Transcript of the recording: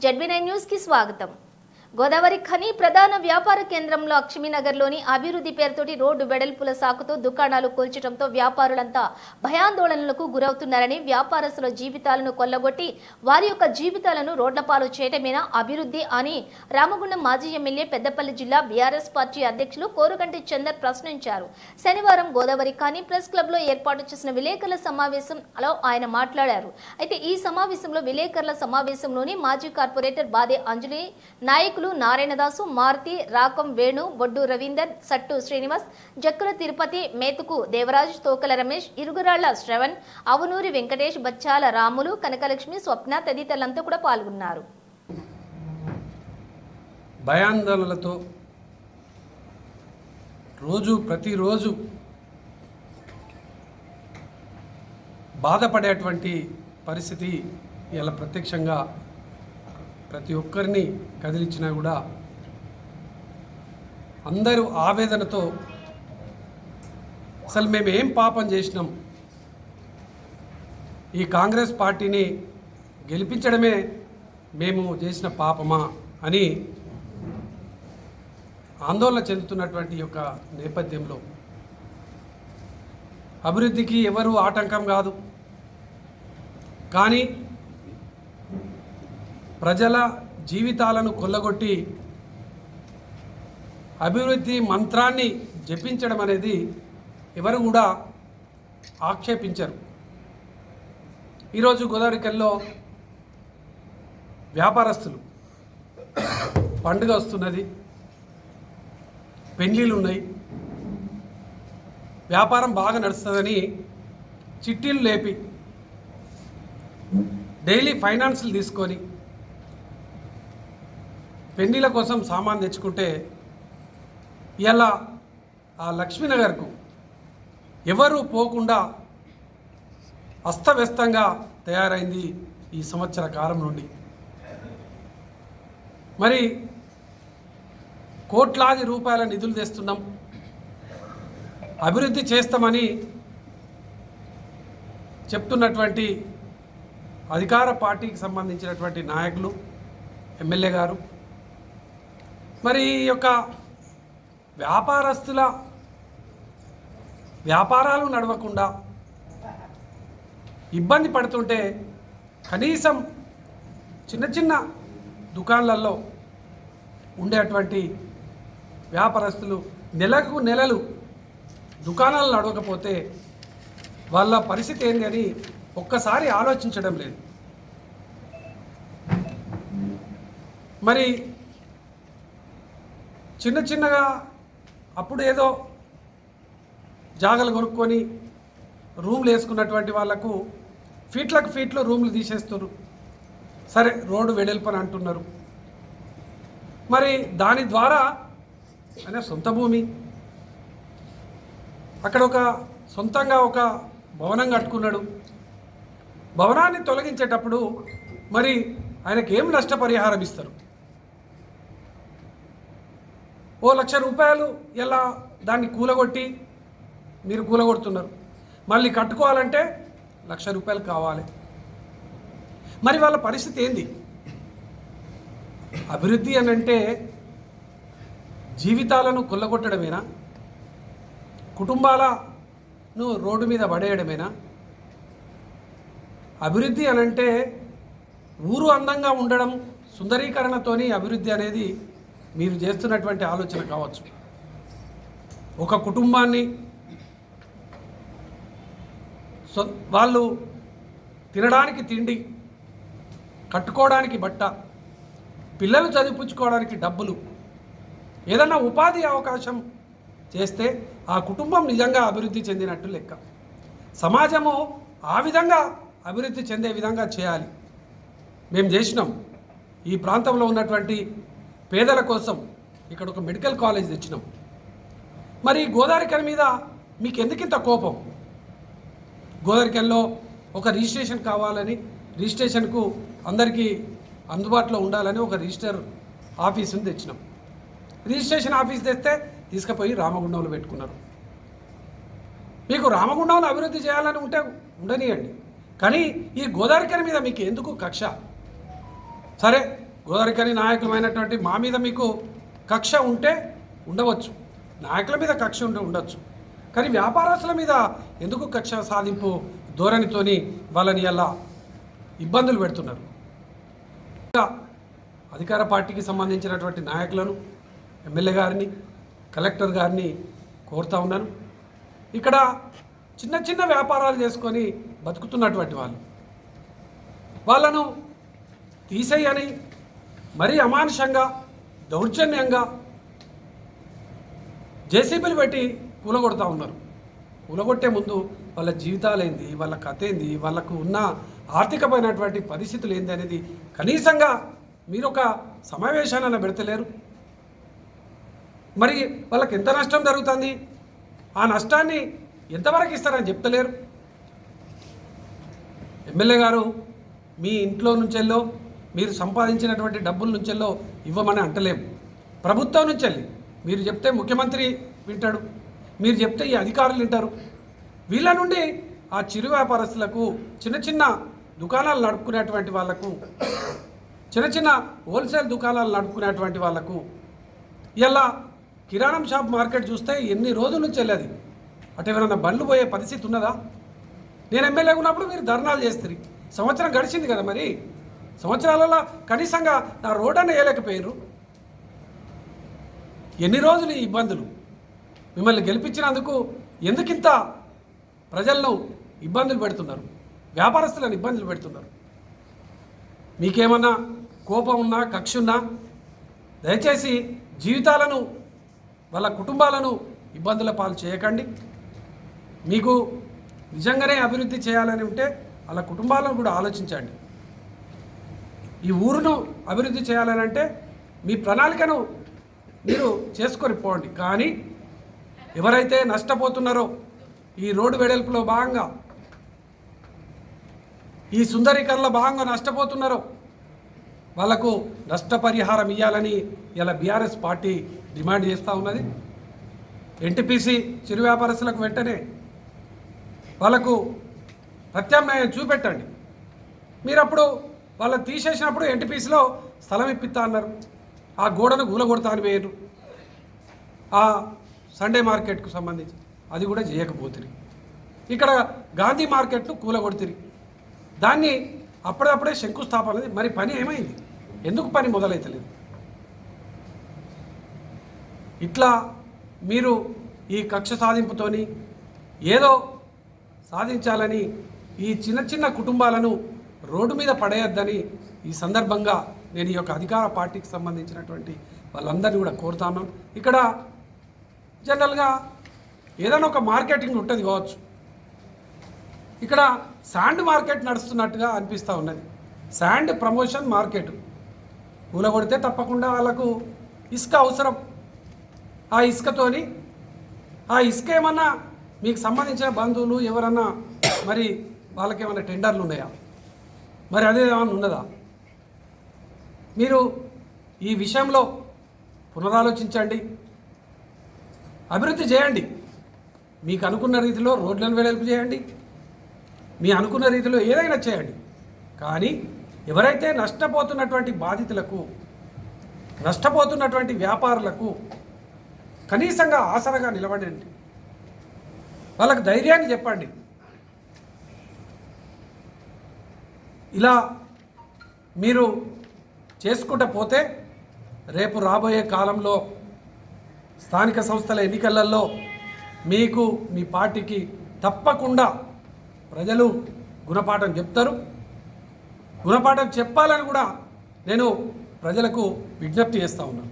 ZB nine news కి స్వాగతం గోదావరి ఖని ప్రధాన వ్యాపార కేంద్రంలో లక్ష్మీనగర్లోని అభివృద్ధి పేరుతోటి రోడ్డు వెడల్పుల సాకుతో దుకాణాలు కూల్చడంతో వ్యాపారులంతా భయాందోళనలకు గురవుతున్నారని వ్యాపారస్తుల జీవితాలను కొల్లగొట్టి వారి యొక్క జీవితాలను రోడ్లపాలు చేయటమేనా అభివృద్ధి అని రామగుండం మాజీ ఎమ్మెల్యే పెద్దపల్లి జిల్లా బీఆర్ఎస్ పార్టీ అధ్యక్షులు కోరుగంటి చందర్ ప్రశ్నించారు. శనివారం గోదావరి ఖని ప్రెస్ క్లబ్లో ఏర్పాటు చేసిన విలేకరుల సమావేశంలో ఆయన మాట్లాడారు. అయితే ఈ సమావేశంలో విలేకరుల సమావేశంలోని మాజీ కార్పొరేటర్ బాదే అంజలి నాయకులు నారాయణదాసు మారుతి రాకం వేణు బొడ్డు రవీందర్ సట్టు శ్రీనివాస్ జక్కుల తిరుపతి మేతుకు దేవరాజ్ తోకల రమేష్ ఇరుగురాళ్ళ శ్రవణ్ అవునూరి వెంకటేష్ బచ్చాల రాములు కనకలక్ష్మి స్వప్న తదితరులంతా కూడా పాల్గొన్నారు. భయాందోళనలతో రోజు ప్రతిరోజు బాధపడేటువంటి పరిస్థితి ఇలా ప్రత్యక్షంగా ప్రతి ఒక్కరిని కదిలించినా కూడా అందరూ ఆవేదనతో అసలు మేము ఏం పాపం చేసినాం? ఈ కాంగ్రెస్ పార్టీని గెలిపించడమే మేము చేసిన పాపమా అని ఆందోళన చెందుతున్నటువంటి యొక్క నేపథ్యంలో. అభివృద్ధికి ఎవరు ఆటంకం కాదు. కానీ ప్రజల జీవితాలను కొల్లగొట్టి అభివృద్ధి మంత్రాన్ని జపించడం అనేది ఎవరు కూడా ఆక్షేపించరు. ఈరోజు గోదావరికల్లో వ్యాపారస్తులు పండుగ వస్తున్నది పెళ్ళిళ్ళు ఉన్నాయి. వ్యాపారం బాగా నడుస్తుందని చిట్టీలు లేపి డైలీ ఫైనాన్స్లు తీసుకొని పెళ్ళిళ్ళ కోసం సామాన్ తెచ్చుకుంటే ఇలా ఆ లక్ష్మీనగర్కు ఎవరు పోకుండా అస్తవ్యస్తంగా తయారైంది ఈ సంవత్సర కాలం నుండి. మరి కోట్లాది రూపాయల నిధులు తెస్తున్నాం. అభివృద్ధి చేస్తామని చెప్తున్నటువంటి అధికార పార్టీకి సంబంధించినటువంటి నాయకులు ఎమ్మెల్యే గారు మరి ఈ యొక్క వ్యాపారస్తుల వ్యాపారాలు నడవకుండా ఇబ్బంది పడుతుంటే కనీసం చిన్న చిన్న దుకాణాలలో ఉండేటువంటి వ్యాపారస్తులు నెలకు నెలలు దుకాణాలు నడవకపోతే వాళ్ళ పరిస్థితి ఏంటి అని ఒక్కసారి ఆలోచించడం లేదు. మరి చిన్న చిన్నగా అప్పుడు ఏదో జాగలు కొనుక్కొని రూమ్లు వేసుకున్నటువంటి వాళ్ళకు ఫీట్లకు ఫీట్లు రూమ్లు తీసేస్తున్నారు. సరే రోడ్డు వెడల్పని అంటున్నారు. మరి దాని ద్వారా అనే సొంత భూమి. అక్కడ ఒక సొంతంగా ఒక భవనం కట్టుకున్నాడు. భవనాన్ని తొలగించేటప్పుడు మరి ఆయనకి నష్టపరిహారం ఇస్తారు? ఓ లక్ష రూపాయలు ఎలా దాన్ని కూలగొట్టి మీరు కూలగొడుతున్నారు? మళ్ళీ కట్టుకోవాలంటే లక్ష రూపాయలు కావాలి. మరి వాళ్ళ పరిస్థితి ఏంది? అభివృద్ధి అని అంటే జీవితాలను కొల్లగొట్టడమేనా? కుటుంబాలను రోడ్డు మీద పడేయడమేనా? అభివృద్ధి అని అంటే ఊరు అందంగా ఉండడం సుందరీకరణతోని అభివృద్ధి అనేది మీరు చేస్తున్నటువంటి ఆలోచన కావచ్చు. ఒక కుటుంబాన్ని సొ వాళ్ళు తినడానికి తిండి కట్టుకోవడానికి బట్ట పిల్లలు చదివించుకోవడానికి డబ్బులు ఏదన్నా ఉపాధి అవకాశం చేస్తే ఆ కుటుంబం నిజంగా అభివృద్ధి చెందినట్టు లెక్క. సమాజము ఆ విధంగా అభివృద్ధి చెందే విధంగా చేయాలి. మేము చేసినాం. ఈ ప్రాంతంలో ఉన్నటువంటి పేదల కోసం ఇక్కడ ఒక మెడికల్ కాలేజ్ తెచ్చినాం. మరి ఈ మీద మీకు ఎందుకింత కోపం? గోదావరికల్లో ఒక రిజిస్ట్రేషన్ కావాలని రిజిస్ట్రేషన్కు అందరికీ అందుబాటులో ఉండాలని ఒక రిజిస్టర్ ఆఫీసుని తెచ్చినాం. రిజిస్ట్రేషన్ ఆఫీస్ తెస్తే తీసుకుపోయి రామగుండంలో పెట్టుకున్నారు. మీకు రామగుండంలో అభివృద్ధి చేయాలని ఉంటే ఉండనియండి. కానీ ఈ గోదావరికని మీద మీకు ఎందుకు కక్ష? సరే గోదావరికని నాయకులమైనటువంటి మా మీద మీకు కక్ష ఉంటే ఉండవచ్చు. నాయకుల మీద కక్ష ఉంటే ఉండొచ్చు. కానీ వ్యాపారస్తుల మీద ఎందుకు కక్ష సాధింపు ధోరణితోని వాళ్ళని ఎలా ఇబ్బందులు పెడుతున్నారు? ఇంకా అధికార పార్టీకి సంబంధించినటువంటి నాయకులను ఎమ్మెల్యే గారిని కలెక్టర్ గారిని కోరుతా ఉన్నాను. ఇక్కడ చిన్న చిన్న వ్యాపారాలు చేసుకొని బతుకుతున్నటువంటి వాళ్ళు. వాళ్ళను తీసేయని మరీ అమానుషంగా దౌర్జన్యంగా జేసీబీలు పెట్టి కూలగొడతా ఉన్నారు. కూలగొట్టే ముందు వాళ్ళ జీవితాలు ఏంది వాళ్ళ కథ ఏంది వాళ్ళకు ఉన్న ఆర్థికమైనటువంటి పరిస్థితులు ఏంది అనేది కనీసంగా మీరు ఒక సమావేశాన్ని పెడతలేరు. మరి వాళ్ళకి ఎంత నష్టం జరుగుతుంది? ఆ నష్టాన్ని ఎంతవరకు ఇస్తారని చెప్తలేరు. ఎమ్మెల్యే గారు మీ ఇంట్లో నుంచెల్లో మీరు సంపాదించినటువంటి డబ్బుల నుంచెల్లో ఇవ్వమని అంటలేము. ప్రభుత్వం నుంచెల్లి. మీరు చెప్తే ముఖ్యమంత్రి వింటాడు. మీరు చెప్తే ఈ అధికారులు వింటారు. వీళ్ళ నుండి ఆ చిరు వ్యాపారస్తులకు చిన్న చిన్న దుకాణాలు నడుపుకునేటువంటి వాళ్ళకు చిన్న చిన్న హోల్సేల్ దుకాణాలు నడుపుకునేటువంటి వాళ్ళకు ఇలా కిరాణం షాప్ మార్కెట్ చూస్తే ఎన్ని రోజుల నుంచి వెళ్ళేది? అటు ఎవరైనా బండ్లు పోయే పరిస్థితి ఉన్నదా? నేను ఎమ్మెల్యే ఉన్నప్పుడు మీరు ధర్నాలు చేస్తారు సంవత్సరం గడిచింది కదా మరి. సంవత్సరాలలో కనీసంగా నా రోడ్డన్న వేయలేకపోయారు ఎన్ని రోజులు ఈ ఇబ్బందులు? మిమ్మల్ని గెలిపించినందుకు ఎందుకింత ప్రజలను ఇబ్బందులు పెడుతున్నారు? వ్యాపారస్తులను ఇబ్బందులు పెడుతున్నారు? మీకేమన్నా కోపం ఉన్నా కక్ష ఉన్నా? దయచేసి జీవితాలను వాళ్ళ కుటుంబాలను ఇబ్బందుల పాలు చేయకండి. మీకు నిజంగానే అభివృద్ధి చేయాలని ఉంటే వాళ్ళ కుటుంబాలను కూడా ఆలోచించండి. ఈ ఊరును అభివృద్ధి చేయాలని అంటే మీ ప్రణాళికను మీరు చేసుకొని పోండి. కానీ ఎవరైతే నష్టపోతున్నారో ఈ రోడ్డు వెడల్పులో భాగంగా ఈ సుందరీకరణలో భాగంగా నష్టపోతున్నారో వాళ్ళకు నష్టపరిహారం ఇవ్వాలని ఇలా బీఆర్ఎస్ పార్టీ డిమాండ్ చేస్తూ ఉన్నది. ఎన్టీపీసీ చిరు వ్యాపారస్తులకు వెంటనే వాళ్ళకు ప్రత్యామ్నాయం చూపెట్టండి. మీరు అప్పుడు వాళ్ళని తీసేసినప్పుడు ఎన్టీపీసీలో స్థలం ఇప్పిస్తా అన్నారు. ఆ గోడను గూలగొడతా అని వేయరు. ఆ సండే మార్కెట్కు సంబంధించి. అది కూడా చేయకపోతుంది ఇక్కడ గాంధీ మార్కెట్ను కూలగొడుతుంది దాన్ని అప్పుడప్పుడే శంకుస్థాపన అనేది మరి పని ఏమైంది? ఎందుకు పని మొదలైతలేదు? ఇట్లా మీరు ఈ కక్ష సాధింపుతోని ఏదో సాధించాలని ఈ చిన్న చిన్న కుటుంబాలను రోడ్డు మీద పడేయొద్దని ఈ సందర్భంగా నేను ఈ యొక్క అధికార పార్టీకి సంబంధించినటువంటి వాళ్ళందరినీ కూడా కోరుతాను ఇక్కడ జనరల్గా ఏదైనా ఒక మార్కెటింగ్ ఉంటుంది కావచ్చు. ఇక్కడ శాండ్ మార్కెట్ నడుస్తున్నట్టుగా అనిపిస్తూ ఉన్నది. Sand promotion market. కూలగొడితే తప్పకుండా వాళ్ళకు ఇసుక అవసరం. ఆ ఇసుకతోని ఆ ఇసుక ఏమన్నా మీకు సంబంధించిన బంధువులు ఎవరన్నా మరి వాళ్ళకి ఏమైనా టెండర్లు ఉన్నాయా? మరి అదే ఏమైనా ఉన్నదా? మీరు ఈ విషయంలో పునరాలోచించండి. అభివృద్ధి చేయండి. మీకు అనుకున్న రీతిలో రోడ్లను వెడల్పు చేయండి. మీ అనుకున్న రీతిలో ఏదైనా చేయండి. కానీ ఎవరైతే నష్టపోతున్నటువంటి బాధితులకు నష్టపోతున్నటువంటి వ్యాపారులకు కనీసంగా ఆసరగా నిలబడండి. వాళ్ళకు ధైర్యాన్ని చెప్పండి. ఇలా మీరు చేసుకుంటూ పోతే రేపు రాబోయే కాలంలో స్థానిక సంస్థల ఎన్నికలలో మీకు మీ పార్టీకి తప్పకుండా ప్రజలు గుణపాఠం చెప్తారు. గుణపాఠం చెప్పాలని కూడా నేను ప్రజలకు విజ్ఞప్తి చేస్తూ ఉన్నాను.